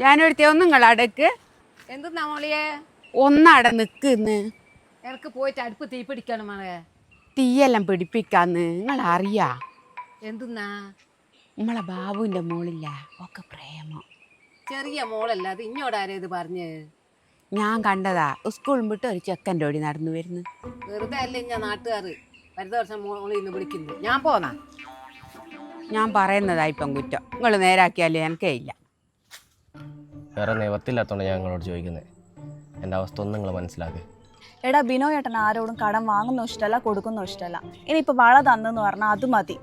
ഞാനൊരുത്തി ഒന്നും അടക്ക്. എന്തെന്നാ മോളിയെ ഒന്നട നിൽക്കുന്ന്. എനിക്ക് പോയിട്ട് അടുപ്പ് തീ പിടിക്കണം മോളെ. തീയെല്ലാം പിടിപ്പിക്കാന്ന്. നിങ്ങൾ അറിയാ എന്തുന്നാ? നമ്മളെ ബാബുവിന്റെ മോളില്ല? ഒക്കെ പ്രേമം. ചെറിയ മോളല്ല അത് ഇങ്ങോട്ട് ഇത് പറഞ്ഞ്? ഞാൻ കണ്ടതാ സ്കൂളും വിട്ട് ഒരു ചെക്കന്റെ ഓടി നടന്നു വരുന്നു. വെറുതെ അല്ലേ ഞാൻ നാട്ടുകാർ വരുന്ന വർഷം മോളിൽ നിന്ന് വിളിക്കുന്നു. ഞാൻ പോന്നാ? ഞാൻ പറയുന്നതാ ഇപ്പം കുറ്റം. നിങ്ങൾ നേരാക്കിയാലേ എനിക്കേ ഇല്ല. വേറെ നിവർത്തില്ലാത്തതുകൊണ്ട് ഞാൻ നിങ്ങളോട് ചോദിക്കുന്നത് എന്റെ അവസ്ഥ ഒന്നും നിങ്ങൾ മനസ്സിലാക്കുക എടാ ബിനോ ഏട്ടൻ ആരോടും കടം വാങ്ങുന്നോ ഇഷ്ടമല്ല കൊടുക്കുന്നോ ഇഷ്ടമല്ല ഇനിയിപ്പോൾ വള തന്നെന്ന് പറഞ്ഞാൽ അത് മതി.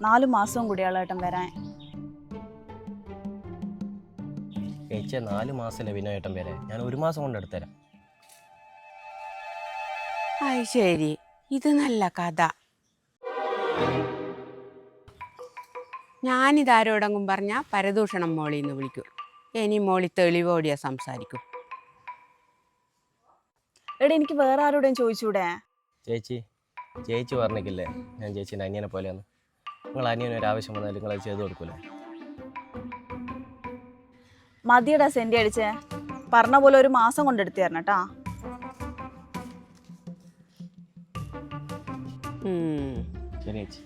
നാല് മാസവും കൂടിയുള്ള ഏട്ടൻ വരാൻ. ചേച്ചിയെ നാല് മാസമല്ലേ ബിനോ ഏട്ടൻ വരെ ഞാൻ ഒരു മാസം കൊണ്ട് എടുത്തുതരാം അത് ശരി. ഇത് നല്ല കഥ. ഞാനിതാരോടങ്ങും പറഞ്ഞാൽ പരദൂഷണം മോളിന്ന് വിളിക്കും. ഇനി മോളി തെളിവോടിയാ സംസാരിക്കും. എടാ എനിക്ക് വേറെ ആരോടും ചോദിച്ചൂടെ? ചേച്ചി ചേച്ചി പറഞ്ഞിട്ടില്ലേ? ഞാൻ ചേച്ചീന്റെ അനിയനെ പോലെയാണ് നിങ്ങൾ അനിയന് ഒരു ആവശ്യം വന്നാൽ നിങ്ങൾ അത് ചെയ്തു കൊടുക്കൂലേ? മതിയടാ സെന്റി അടിച്ചേ. പറഞ്ഞ പോലെ ഒരു മാസം കൊണ്ട് എടുത്തു തരണം കേട്ടാ. ശരി ചേച്ചി.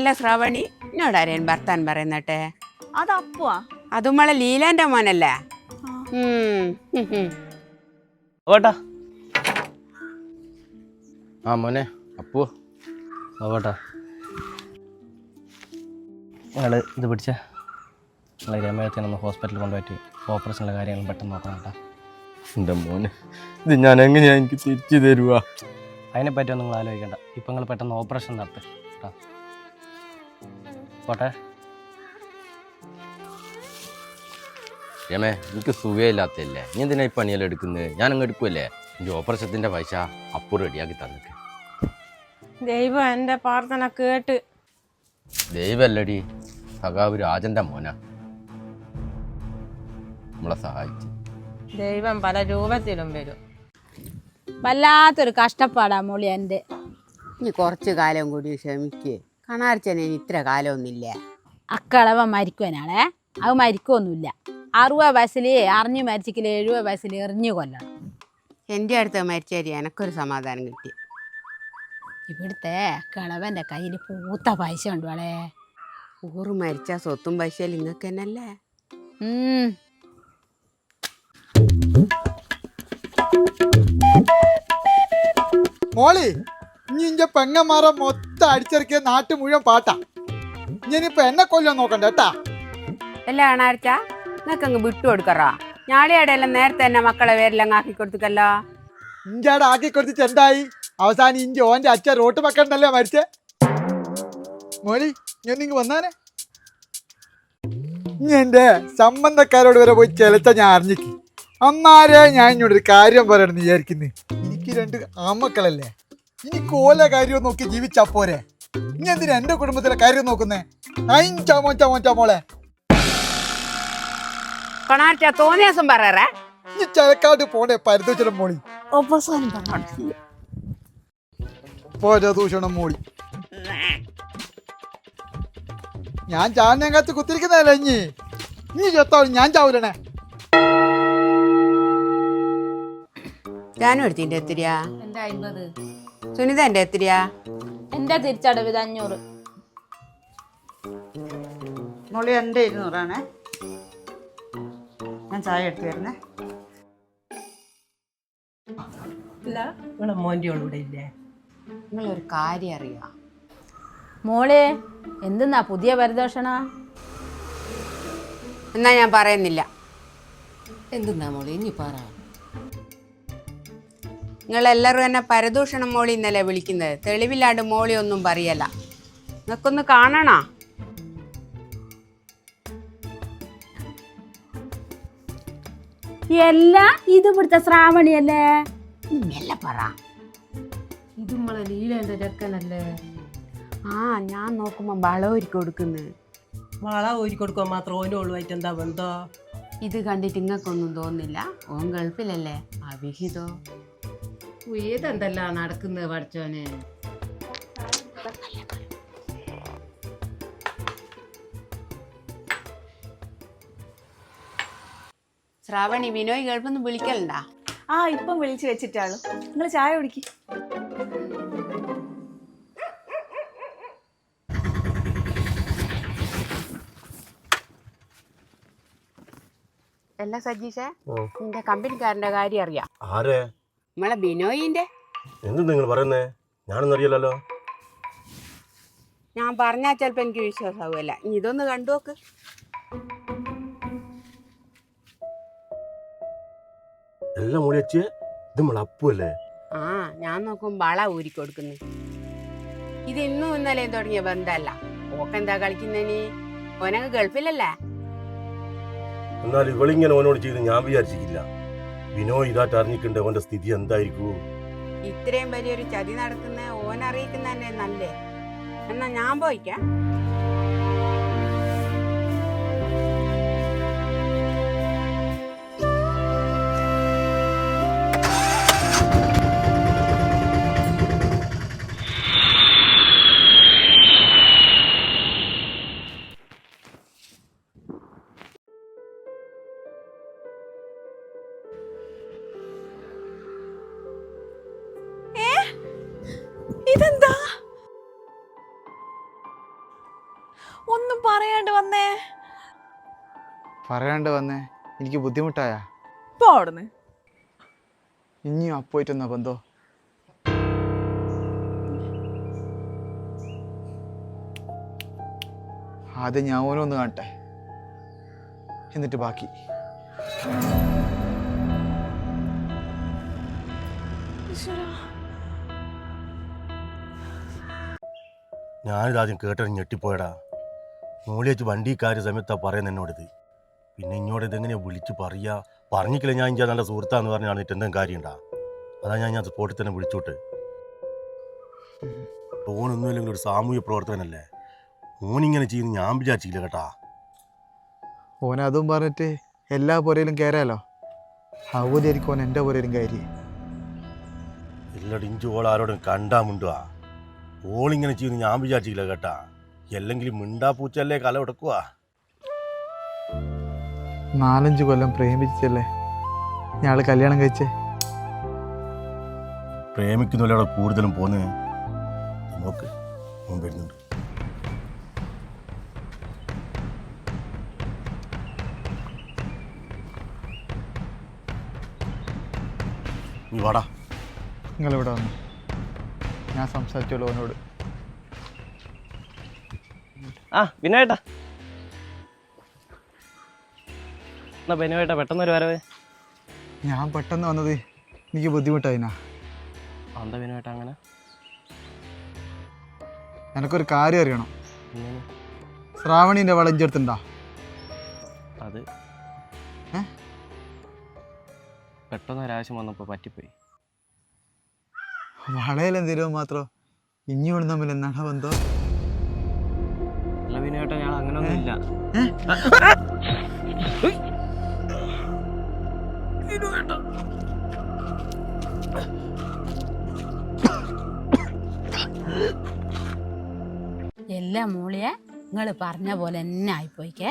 അല്ല ശ്രാവണി എന്നോടാരേൻ ഭർത്താൻ പറയുന്നട്ടെ? അത് അപ്പുവാ. അത് നമ്മളെ ലീലാന്റെ മോനല്ലേ? ഉം. ഓട്ടാ ആ മോനെ അപ്പു ഓട്ടാ നിങ്ങൾ ഇത് പിടിച്ച. നിങ്ങൾ രമേഴത്തിനൊന്ന് ഹോസ്പിറ്റലിൽ കൊണ്ടുപോയിട്ട് ഓപ്പറേഷനുള്ള കാര്യങ്ങൾ പെട്ടെന്ന് നോക്കണം കേട്ടോ. എന്റെ മോനെ ഇത് ഞാൻ എങ്ങനെയാ എനിക്ക് തിരിച്ചു തരുവാ? അതിനെപ്പറ്റി ഒന്നും നിങ്ങൾ ആലോചിക്കണ്ട. ഇപ്പം നിങ്ങൾ പെട്ടെന്ന് ഓപ്പറേഷൻ നടത്ത്. കേട്ടോ. പോട്ടെ. രമേ എനിക്ക് സുഖയില്ലാത്തല്ലേ നീ എന്തിനാ ഈ പണിയെല്ലാം എടുക്കുന്നത് ഞാൻ അങ്ങ് എടുക്കുമല്ലേ എന്റെ ഓപ്പറേഷത്തിന്റെ പൈസ അപ്പു റെഡിയാക്കി തന്നിട്ട്. ദൈവം എന്റെ പ്രാർത്ഥന കേട്ട്. ദൈവല്ലടി സഖാവ് രാജന്റെ മോന. നമ്മളെ സഹായിച്ചു. ദൈവം പല രൂപത്തിലും വരും. വല്ലാത്തൊരു കഷ്ടപ്പാടാ മോളി എന്റെ ഇനി കുറച്ച് കാലം കൂടി ക്ഷമിക്ക്. കണാർച്ചനെ ഇത്ര കാലമൊന്നുമില്ല. അക്കളവ മരിക്കുവനാളെ അത് മരിക്കൊന്നുമില്ല അറുപത് വയസ്സിൽ അറിഞ്ഞു മരിച്ചിക്കില്ല എഴുപത് വയസ്സിൽ എറിഞ്ഞു കൊല്ലണം. എന്റെ അടുത്ത് മരിച്ചേരി എനക്കൊരു സമാധാനം കിട്ടി. ഇവിടുത്തെ കിളവന്റെ കയ്യിൽ പൂത്ത പൈസ ഉണ്ട് വളേ ഊറ് മരിച്ച സ്വത്തും പൈസയിൽ നിങ്ങൾക്ക് തന്നെയല്ലേ? മോളി ഇനി ഇഞ്ച പെങ്ങന്മാരെ മൊത്തം അടിച്ചിറക്കിയ നാട്ടു മുഴുവൻ പാട്ടാ. ഇനിയിപ്പോ എന്നെ കൊല്ലം നോക്കണ്ട കേട്ടാ. അല്ല നിങ്ങൾക്ക് അങ്ങ് വിട്ടു കൊടുക്കറാ. ഞാളിയാടെല്ലാം നേരത്തെ തന്നെ മക്കളെ പേരെല്ലാം ആക്കി കൊടുത്തുക്കല്ലോ. ഇഞ്ചാടെ ആക്കി കൊടുത്തിട്ട് എന്തായി? അവസാനം ഇഞ്ചി ഓന്റെ അച്ഛൻ റോട്ട് മക്കണ്ടല്ലേ മരിച്ചേ? മോലി ഞാൻ നിങ്ങ വന്നാനെ. ഇനി എന്റെ സംബന്ധക്കാരോട് വരെ പോയി ചെലച്ച ഞാൻ അറിഞ്ഞിക്ക്. അന്നാരെ ഞാൻ ഇങ്ങോട്ടൊരു കാര്യം പറയണം വിചാരിക്കുന്നു. എനിക്ക് രണ്ട് ആമക്കളല്ലേ എനിക്ക് കോല കാര്യം നോക്കി ജീവിച്ചാ പോരെ. ഇനി എന്തിനാ എന്റെ കുടുംബത്തിലെ കാര്യം നോക്കുന്നേ? അയിൻ ചമോ ചമോ ചമോളെ കൊണാർച്ച തോന്നിയ ദിവസം പറയറേ. ഇനി ചലക്കാട്ട് പോണേ പരദൂഷണം മോളി. പരദൂഷണം മോളി. ഞാൻ ചാനകത്ത് കുത്തിരിക്കുന്നതല്ല ഇനി? ഇനി ചത്താവും ഞാൻ ചാവൂലണേ. ഞാനും എടുത്തിന്റെ എത്തിരിയാ. എന്താ അൻപത് സുനിത എന്റെ എത്രയാ എന്റെ തിരിച്ചടവ് ഇത് അഞ്ഞൂറ്. മോളി എന്റെ ഇരുന്നൂറാണേ. ഞാൻ ചായ എടുത്തു തരുന്നേ നിങ്ങളെ മോന്റെ ഇവിടെ ഇല്ലേ? നിങ്ങളൊരു കാര്യം അറിയാ. മോളെ എന്തെന്നാ പുതിയ പരിദോഷണ? എന്നാ ഞാൻ പറയുന്നില്ല. എന്തെന്നാ മോളെ? ഇനി പറ. നിങ്ങളെല്ലാവരും എന്നെ പരദൂഷണം മോളി ഇന്നലെ വിളിക്കുന്നത്. തെളിവില്ലാണ്ട് മോളി ഒന്നും പറയല്ല. നിങ്ങൾക്കൊന്ന് കാണണോ? എല്ലാം ഇത് ഇവിടുത്തെ ശ്രാവണിയല്ലേ മെല്ലെ പറ. ഇത് നമ്മളെ ലീലേന്റെ ചെക്കനല്ലേ? ആ ഞാൻ നോക്കുമ്പോ വളം ഒരുക്കി കൊടുക്കുന്നു. വള ഒരുക്കി കൊടുക്കാൻ മാത്രം ഓനുള്ളൂ ആയിട്ട് എന്താ ബന്ധോ ഇത് കണ്ടിട്ട് ഇങ്ങക്കൊന്നും തോന്നില്ല. ഓൻ ഗൾഫിലല്ലേ? അവിഹിതോ? ഏതെന്തല്ല നടക്കുന്നത് പഠിച്ചോനെ? ശ്രാവണി വിനോയ് കേൾപ്പൊന്നും വിളിക്കലുണ്ടാ? ആ ഇപ്പം വിളിച്ചു വെച്ചിട്ടാളു നിങ്ങൾ ചായ കുടിക്ക്. എല്ലാം സജീഷേ? നിന്റെ കമ്പനിക്കാരന്റെ കാര്യം അറിയാം. ആരെ? നമ്മളെ ബിനോയിന്റെ? എന്ത് നിങ്ങൾ പറയുന്നേ? ഞാനൊന്നും അറിയില്ലല്ലോ ഞാൻ പറഞ്ഞാൽ ചിലപ്പോൾ എനിക്ക് വിശ്വാസമാവുമല്ല ഇനി ഇതൊന്ന് കണ്ടു നോക്ക്. എല്ലാം മൂടി ഇത് നമ്മളെ അപ്പുവല്ലേ ആ ഞാൻ നോക്കും വള ഊരി കൊടുക്കുന്നു. ഇത് ഇന്നും ഇന്നലെയും തുടങ്ങിയ ബന്ധമല്ല ഓക്കെന്താ കളിക്കുന്നതിന് ഓനങ്ങ് ഗൾഫിലല്ലേ? എന്നാൽ ഇവളിങ്ങനെ ഓനോട് ചെയ്ത് ഞാൻ വിചാരിച്ചിട്ടില്ല. വിനോയ് ഇതായിട്ട് അറിഞ്ഞിട്ടുണ്ട് അവന്റെ സ്ഥിതി എന്തായിരിക്കും? ഇത്രയും വലിയൊരു ചതി നടത്തുന്ന ഓൻ അറിയിക്കുന്നതന്നെ നല്ലേ? എന്നാ ഞാൻ പോയിക്കാം. ഇതെന്താ? ഒന്നും പറയാണ്ട് വന്നേ. പറയാണ്ട് വന്നേ. എനിക്ക് ബുദ്ധിമുട്ടായ. ഇനി ഇനിയും അപ്പോയിട്ടെന്നാ ബന്ധോ? ആദ്യം ഞാൻ ഓനൊന്ന് കാണട്ടെ. എന്നിട്ട് ബാക്കി. ഞാനിതാദ്യം കേട്ടറിഞ്ഞ് ഞെട്ടിപ്പോയടാ. മൂളിയച്ച് വണ്ടി കയറിയ സമയത്താ പറയുന്നത് എന്നോടിത്. പിന്നെ ഇങ്ങോട്ട് ഇതെങ്ങനെയാ വിളിച്ച് പറയാ? പറഞ്ഞിക്കില്ല ഞാൻ ഇഞ്ചാ നല്ല സുഹൃത്താന്ന് പറഞ്ഞാണ് എന്തെങ്കിലും കാര്യമുണ്ടാ അതാ ഞാൻ ഞാൻ സ്പോട്ടിൽ തന്നെ വിളിച്ചോട്ട്. ഓനൊന്നുമില്ലെങ്കിൽ ഒരു സാമൂഹ്യ പ്രവർത്തകനല്ലേ? ഓനിങ്ങനെ ചെയ്യുന്ന ഞാൻ വിചാരിച്ചില്ല കേട്ടാ. ഓൻ അതും പറഞ്ഞിട്ട് എല്ലാ പുരയിലും കയറാലോ ആയിരിക്കും ഓൻ എന്റെ പുരയിലും കയറി ഇല്ലടി ഇഞ്ചു ഓൾ ആരോടും കണ്ടാ മുണ്ടുവാ. ഓളിങ്ങനെ ചെയ്യുന്നു ഞാൻ വിചാരിച്ചില്ല കേട്ടാ. അല്ലെങ്കിൽ മിണ്ടാ പൂച്ചല്ലേ കല ഉടക്കുക നാലഞ്ച് കൊല്ലം പ്രേമിച്ചല്ലേ? ഞാൾ കല്യാണം കഴിച്ചേ? പ്രേമിക്കുന്നവരവിടെ കൂടുതലും പോന്ന് നോക്ക്. വരുന്നുണ്ട്. നീ വാടാ. നിങ്ങളിവിടെ വന്നു? ഞാൻ സംസാരിച്ചോളൂ അവനോട്. ആ വിനായേട്ടാ. എന്നാ ബെനുവേട്ടാ പെട്ടെന്ന് ഒരു വരവ്. ഞാൻ പെട്ടെന്ന് വന്നത് എനിക്ക് ബുദ്ധിമുട്ടായിനാ. എന്താ ബിനോയേട്ടാ അങ്ങനെ? എനിക്കൊരു കാര്യം അറിയണം. ശ്രാവണിന്റെ വളഞ്ചെടുത്തുണ്ടാ അത്? പെട്ടെന്ന് ഒരാവശ്യം വന്നപ്പോൾ പറ്റിപ്പോയി. വളയിലെന്തെങ്കിലും മാത്രം ഇനിയോട് തമ്മിൽ എന്താണ് ബന്ധം? ഞാൻ അങ്ങനെയൊന്നും ഇല്ല. എല്ലാം മോളിയെ നിങ്ങൾ പറഞ്ഞ പോലെ തന്നെ ആയിപ്പോയിക്കേ.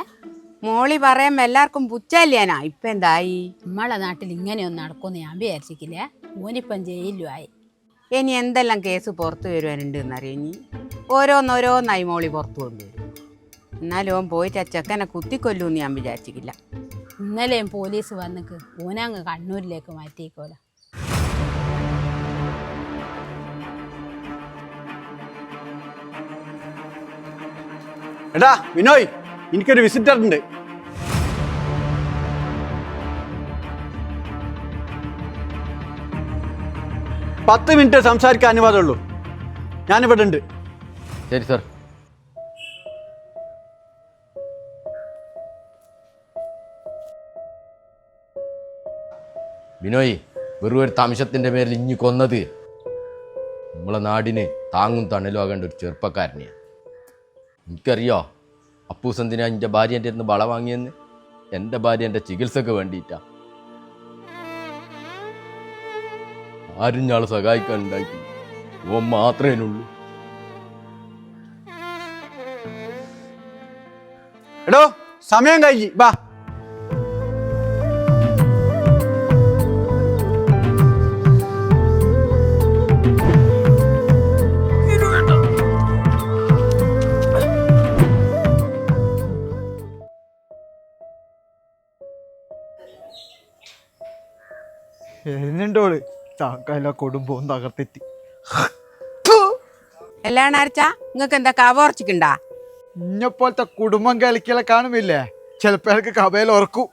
മോളി പറയുമ്പോ എല്ലാവർക്കും പുച്ചല്ലേനാ ഇപ്പൊ എന്തായി? നമ്മളെ നാട്ടിൽ ഇങ്ങനെയൊന്നും നടക്കുമെന്ന് ഞാൻ വിചാരിച്ചിക്കില്ലേ ഓനിപ്പം ജയിലും ആയി. ഇനി എന്തെല്ലാം കേസ് പുറത്തു വരുവാനുണ്ട് എന്നറിയാം ഇനി? ഓരോന്നോരോന്നായി മോളി പുറത്തു കൊണ്ടുവരും. എന്നാലും ഓൻ പോയിട്ട് അച്ചക്കനെ ചെക്കനെ കുത്തിക്കൊല്ലൂന്ന് ഞാൻ വിചാരിച്ചിട്ടില്ല. ഇന്നലെയും പോലീസ് വന്നിക്ക്. ഓനങ്ങ് കണ്ണൂരിലേക്ക് മാറ്റിക്കോല എടാ വിനോയ് എനിക്കൊരു വിസിറ്റർ ഉണ്ട് പത്ത് മിനിറ്റ് സംസാരിക്കാൻ അനുവാദമുള്ളൂ. ഞാനിവിടെ ഉണ്ട്. ശരി സാർ ബിനോയ് വെറും ഒരു തംശത്തിന്റെ പേരിൽ ഇഞ്ഞി കൊന്നത്. നമ്മളെ നാടിന് താങ്ങും തണലും ആകേണ്ട ഒരു ചെറുപ്പക്കാരനെയാണ് എനിക്കറിയോ അപ്പൂസന്തിനാ എന്റെ ഭാര്യ എന്റെ അടുത്ത് വള വാങ്ങിയെന്ന്? എന്റെ ഭാര്യ എന്റെ ചികിത്സക്ക് വേണ്ടിയിട്ടാ. ആരും ഞാൾ സഹായിക്കാൻ ഉണ്ടാക്കി ഓൻ മാത്രമേ ഉള്ളൂ. എടോ സമയം കഴിഞ്ഞ് ബാ. എന്നുണ്ടോൾ താക്കല കുടുംബവും തകർത്തെത്തി എല്ലാം അരച്ചാ നിങ്ങൾക്ക് എന്താ കവർച്ചിക്കുണ്ടാ പോലത്തെ കുടുംബം കളിക്കല കാണുമില്ലേ? ചിലപ്പോ എനിക്ക് കബയിൽ ഉറക്കും.